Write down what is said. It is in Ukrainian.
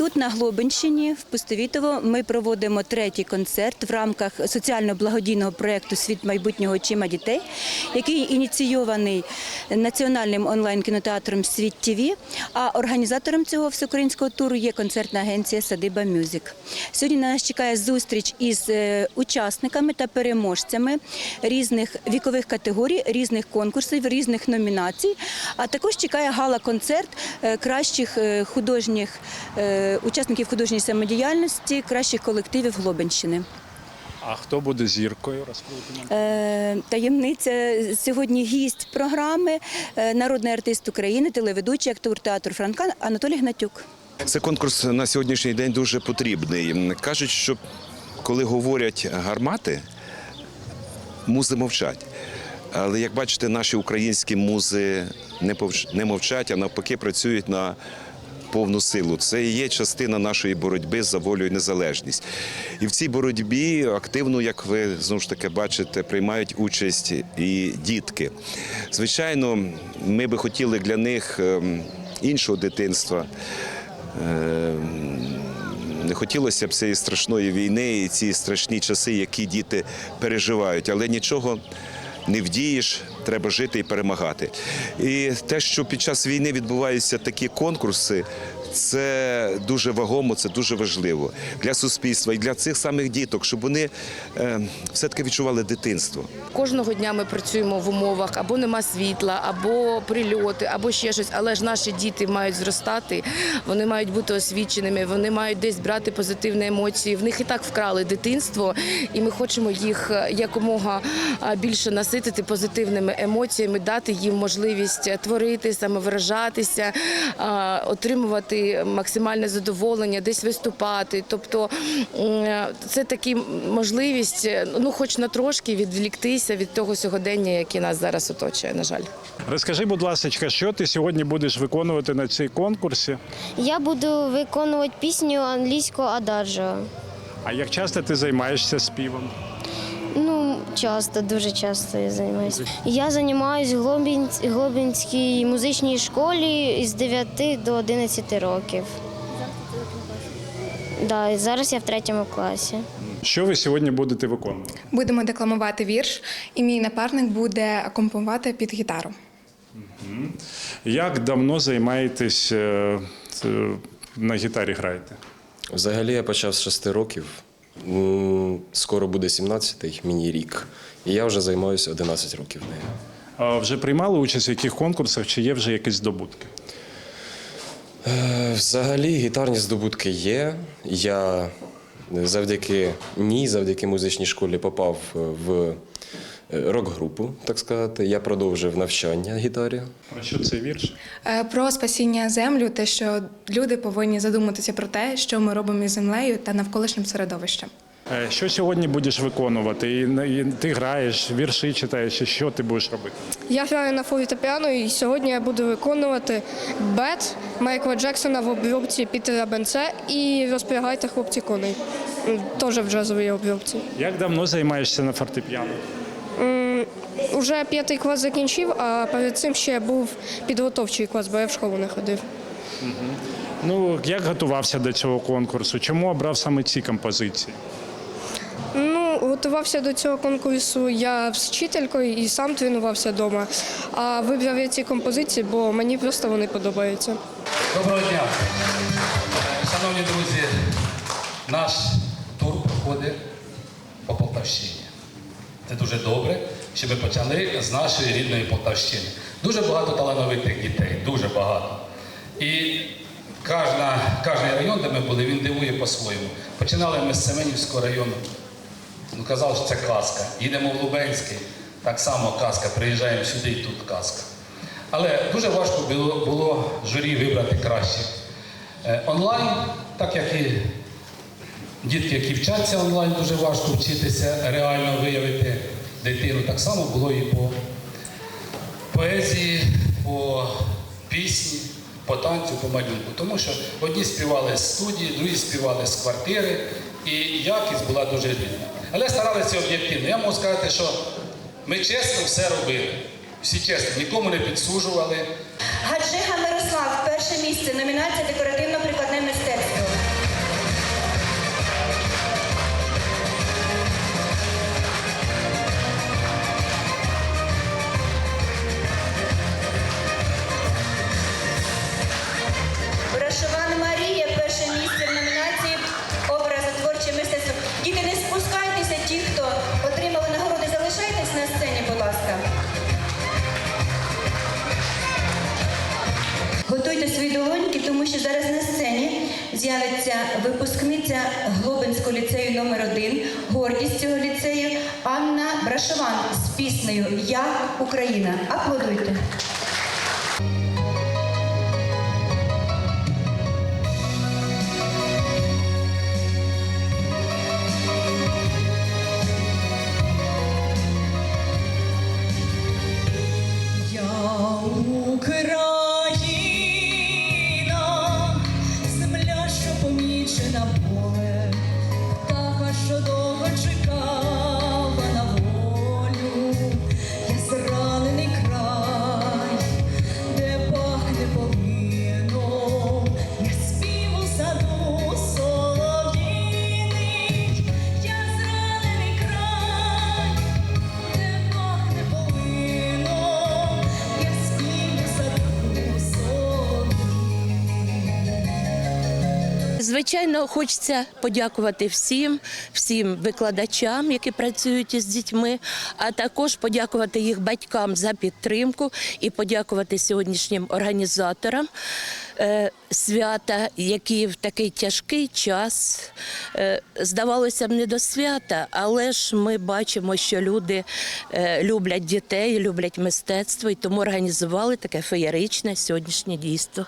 Тут на Глобинщині в Пустовітово ми проводимо третій концерт в рамках соціально-благодійного проєкту Світ майбутнього очима дітей, який ініційований національним онлайн-кінотеатром Світ ТІВІ. А організатором цього всеукраїнського туру є концертна агенція Садиба Мюзик. Сьогодні нас чекає зустріч із е, учасниками та переможцями різних вікових категорій, різних конкурсів, різних номінацій. А також чекає гала-концерт е, кращих е, художніх учасників художньої самодіяльності, кращих колективів Глобинщини. А хто буде зіркою? Е, Таємниця сьогодні гість програми, е, народний артист України, телеведучий, актор театру Франка Анатолій Гнатюк. Це конкурс на сьогоднішній день дуже потрібний. Кажуть, що коли говорять гармати, музи мовчать. Але як бачите, наші українські музи не мовчать, а навпаки працюють на повну силу. Це і є частина нашої боротьби за волю і незалежність. І в цій боротьбі активно, як ви знову ж таки бачите, приймають участь і дітки. Звичайно, ми би хотіли для них ем, іншого дитинства. Ем, Не хотілося б цієї страшної війни і ці страшні часи, які діти переживають, але нічого не вдієш, треба жити і перемагати. І те, що під час війни відбуваються такі конкурси, це дуже вагомо, це дуже важливо для суспільства і для цих самих діток, щоб вони е, все-таки відчували дитинство. Кожного дня ми працюємо в умовах або нема світла, або прильоти, або ще щось. Але ж наші діти мають зростати, вони мають бути освіченими, вони мають десь брати позитивні емоції. В них і так вкрали дитинство, і ми хочемо їх е, якомога більше наситити позитивними емоціями, дати їм можливість творити, самовиражатися, а, отримувати максимальне задоволення, десь виступати. Тобто це такі можливість, е, ну хоч на трошки відвліктися від того сьогодення, яке нас зараз оточує, на жаль. Розкажи, будь ласка, що ти сьогодні будеш виконувати на цій конкурсі? Я буду виконувати пісню англійського ададжо. А як часто ти займаєшся співом? Ну, часто, дуже часто я займаюся. Я займаюся в Глобінсь- Глобінській музичній школі з 9 до 11 років. Да, і зараз я в третьому класі. Що ви сьогодні будете виконувати? Будемо декламувати вірш, і мій напарник буде акомпонувати під гітару. Як давно займаєтесь е, е, на гітарі граєте? Взагалі я почав з 6 років. Скоро буде 17-й, мені рік. І я вже займаюся 11 років нею. А вже приймали участь в яких конкурсах, чи є вже якісь здобутки? Е, Взагалі гітарні здобутки є. Я завдяки ній, завдяки музичній школі попав в рок-групу, так сказати. Я продовжив навчання гітарі. Про що це вірш? Е, Про спасіння землю, те, що люди повинні задуматися про те, що ми робимо із землею та навколишнім середовищем. Е, Що сьогодні будеш виконувати? І, і ти граєш, вірші читаєш, і що ти будеш робити? Я граю на фортепіано і сьогодні я буду виконувати бет Майкла Джексона в обробці Пітера Бенце і розпрягайте хлопці коней. Теж в джазовій обробці. Як давно займаєшся на фортепіано? М, Уже п'ятий клас закінчив, а перед цим ще був підготовчий клас, бо я в школу не ходив. Ну, як готувався до цього конкурсу? Чому обрав саме ці композиції? Ну, готувався до цього конкурсу я з вчителькою і сам тренувався вдома. А вибрав я ці композиції, бо мені просто вони подобаються. Доброго дня. Шановні друзі, наш тур проходить по Полтавщині. Це дуже добре, що ми почали з нашої рідної Полтавщини. Дуже багато талановитих дітей, дуже багато. І кожна, кожний район, де ми були, він дивує по-своєму. Починали ми з Семенівського району. Ну, казав, що це казка. Їдемо в Лубенський, так само казка. Приїжджаємо сюди і тут казка. Але дуже важко було, було журі вибрати краще. Е, Онлайн, так як і дітки, які вчаться онлайн, дуже важко вчитися, реально виявити дитину. Так само було і по поезії, по пісні, по танцю, по малюнку. Тому що одні співали з студії, другі співали з квартири, і якість була дуже різна. Але старалися об'єктивно. Я можу сказати, що ми чесно все робили. Всі чесно, нікому не підсужували. Гаджига Мирослав, перше місце, номінація декоративно-прикладне тому що зараз на сцені з'явиться випускниця Глобинського ліцею номер 1 гордість цього ліцею Анна Брашован з піснею Я Україна. Аплодуйте. Звичайно, хочеться подякувати всім, всім викладачам, які працюють із дітьми, а також подякувати їх батькам за підтримку і подякувати сьогоднішнім організаторам е, свята, які в такий тяжкий час е, здавалося б не до свята, але ж ми бачимо, що люди е, люблять дітей, люблять мистецтво і тому організували таке феєричне сьогоднішнє дійство.